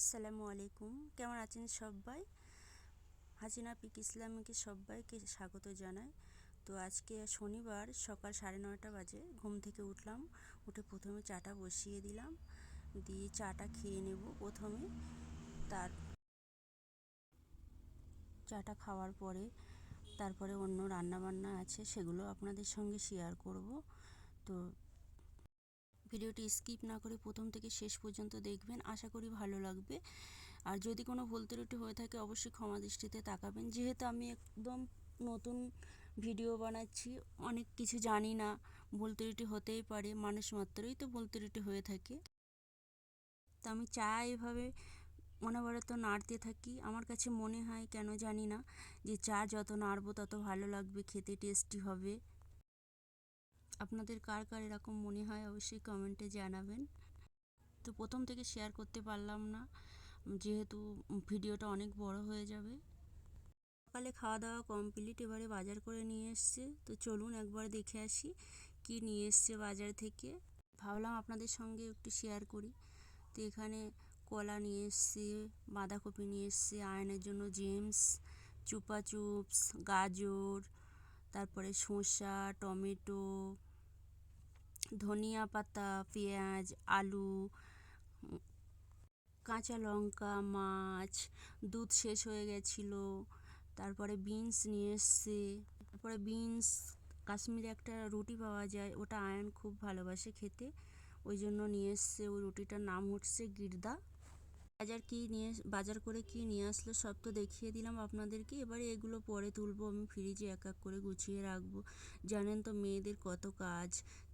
আসসালামু আলাইকুম। কেমন আছেন সবাই? হাসিনা পিক ইসলামিকে সবাইকে স্বাগত জানাই। তো আজকে শনিবার সকাল সাড়ে নয়টা বাজে, ঘুম থেকে উঠলাম, উঠে প্রথমে চাটা বসিয়ে দিলাম, দিয়ে চাটা খেয়ে নেব প্রথমে। তার চাটা খাওয়ার পরে তারপরে অন্য রান্নাবান্না আছে, সেগুলো আপনাদের সঙ্গে শেয়ার করব। তো ভিডিওটি স্কিপ না করে প্রথম থেকে শেষ পর্যন্ত দেখবেন। আশা করি ভালো লাগবে। আর যদি কোনো ভুল ত্রুটি হয়ে থাকে অবশ্যই ক্ষমা দৃষ্টিতে তাকাবেন। যেহেতু আমি একদম নতুন ভিডিও বানাচ্ছি, অনেক কিছু জানি না, ভুল ত্রুটি হতেই পারে, মানুষ মাত্রই তো ভুল ত্রুটি হয়ে থাকে। তো আমি চা এভাবে অনবরত নাড়তে থাকি। আমার কাছে মনে হয় কেন জানি না যে চা যত নাড়বো তত ভালো লাগবে, খেতে টেস্টি হবে। আপনাদের কার কার এরকম মনে হয় অবশ্যই কমেন্টে জানাবেন। তো প্রথম থেকে শেয়ার করতে পারলাম না, যেহেতু ভিডিওটা অনেক বড় হয়ে যাবে। সকালে খাওয়া দাওয়া কমপ্লিট এবারে বাজার করে নিয়ে এসছে। তো চলুন একবার দেখে আসি কি নিয়ে এসছে বাজার থেকে। ভাবলাম আপনাদের সঙ্গে একটু শেয়ার করি। তো এখানে কলা নিয়ে এসছে, বাঁধাকপি নিয়ে এসছে, আয়নের জন্য জেমস চুপা চুপস, গাজর তারপরে শসা, টমেটো, ধনিয়া পাতা, পেঁয়াজ, আলু, কাঁচা লঙ্কা, মাছ, দুধ শেষ হয়ে গেছিল। তারপরে বিনস নিয়ে এসছে। তারপরে বিনস, কাশ্মীরে একটা রুটি পাওয়া যায়, ওটা আয়ন খুব ভালোবাসে খেতে। ওই জন্য নিয়ে এসছে, ওই রুটিটার নাম হচ্ছে গির্দা। বাজার কী নিয়ে বাজার করে কী নিয়ে আসলো সব তো দেখিয়ে দিলাম আপনাদেরকে। এবারে এগুলো পরে তুলবো, আমি ফ্রিজে এক এক করে গুছিয়ে রাখব। জানেন তো মেয়েদের কত কাজ,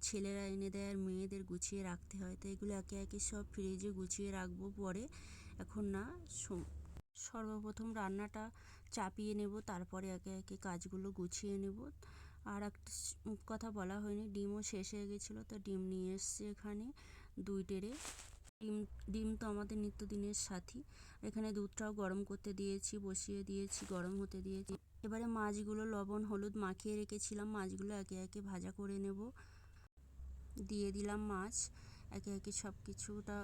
ছেলেরা এনে দেয় আর মেয়েদের গুছিয়ে রাখতে হয়। তো এগুলো একে একে সব ফ্রিজে গুছিয়ে রাখব পরে। এখন না সর্বপ্রথম রান্নাটা চাপিয়ে নেব, তারপরে একে একে কাজগুলো গুছিয়ে নেব। আর একটা কথা বলা হয়নি, ডিমও শেষ হয়ে গেছিল, তো ডিম নিয়ে এসছে এখানে, দুই টেরে। ডিম ডিম তো আমাদের নিত্যদিনের সাথী। এখানে দুধটাও গরম করতে দিয়েছি, বসিয়ে দিয়েছি, গরম হতে দিয়েছি। এবারে মাছগুলো লবণ, হলুদ মাখিয়ে রেখেছিলাম। মাছগুলো একে একে ভাজা করে নেব। দিয়ে দিলাম মাছ। একে একে সব কিছুটা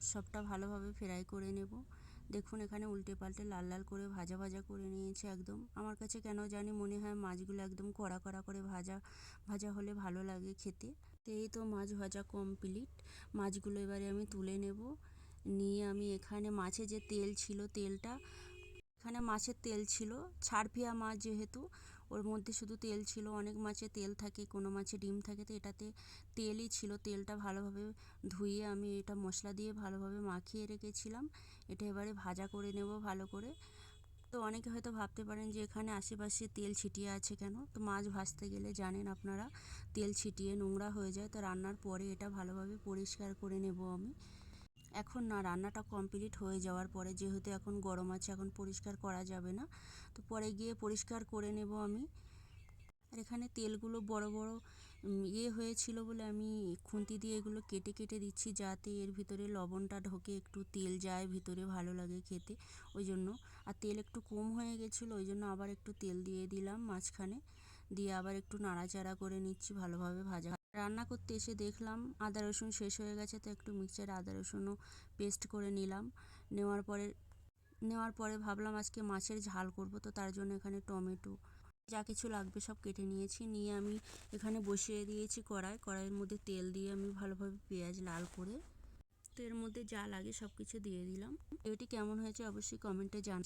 সবটা ভালোভাবে ফ্রাই করে নেব। দেখুন, এখানে উল্টে পাল্টে লাল লাল করে ভাজা ভাজা করে নিয়েছে একদম। আমার কাছে কেন জানি মনে হয় মাছগুলো একদম কড়া কড়া করে ভাজা ভাজা হলে ভালো লাগে খেতে। তো এই তো মাছ ভাজা কমপ্লিট মাছগুলো এবারে আমি তুলে নেব। নিয়ে আমি এখানে মাছে যে তেল ছিল তেলটা, এখানে মাছের তেল ছিল। ছাড়ফিয়া মাছ যেহেতু ওর মধ্যে শুধু তেল ছিল, অনেক মাছে তেল থাকে, কোনো মাছে ডিম থাকে, তো এটাতে তেলই ছিল। তেলটা ভালোভাবে ধুয়ে আমি এটা মশলা দিয়ে ভালোভাবে মাখিয়ে রেখেছিলাম। এটা এবারে ভাজা করে নেব ভালো করে। তো অনেকে হয়তো ভাবতে পারেন যে এখানে আশেপাশে তেল ছিটিয়ে আছে কেন? তো মাছ ভাজতে গেলে জানেন আপনারা, তেল ছিটিয়ে নোংরা হয়ে যায়, তো রান্নার পরে এটা ভালোভাবে পরিষ্কার করে নেব আমি। এখন না, রান্নাটা কমপ্লিট হয়ে যাওয়ার পরে যেহেতু এখন গরম আছে, এখন পরিষ্কার করা যাবে না। তো পরে গিয়ে পরিষ্কার করে নেব আমি। আর এখানে তেলগুলো বড় বড় ইয়ে হয়েছিল বলে আমি খুন্তি দিয়ে এগুলো কেটে কেটে দিচ্ছি যাতে এর ভিতরে লবণটা ঢোকে, একটু তেল যায়, ভিতরে ভালো লাগে খেতে। ওই জন্য। আর তেল একটু কম হয়ে গেছিল, ওই জন্য আবার একটু তেল দিয়ে দিলাম মাঝখানে। দিয়ে আবার একটু নাড়াচাড়া করে নিচ্ছি, ভালোভাবে ভাজা রান্না করতে এসে দেখলাম আদা রসুন শেষ হয়ে গেছে, তো একটু মিক্সচারে আদা রসুনও পেস্ট করে নিলাম। নেওয়ার পরে নেওয়ার পরে ভাবলাম আজকে মাছের ঝাল করব, তো তার জন্য এখানে টমেটো যা কিছু লাগবে সব কেটে নিয়েছি। নিয়ে আমি এখানে বসিয়ে দিয়েছি কড়াই। কড়াইয়ের মধ্যে তেল দিয়ে আমি ভালোভাবে পেঁয়াজ লাল করে তো এর মধ্যে যা লাগে সব কিছু দিয়ে দিলাম। এটি কেমন হয়েছে অবশ্যই কমেন্টে জান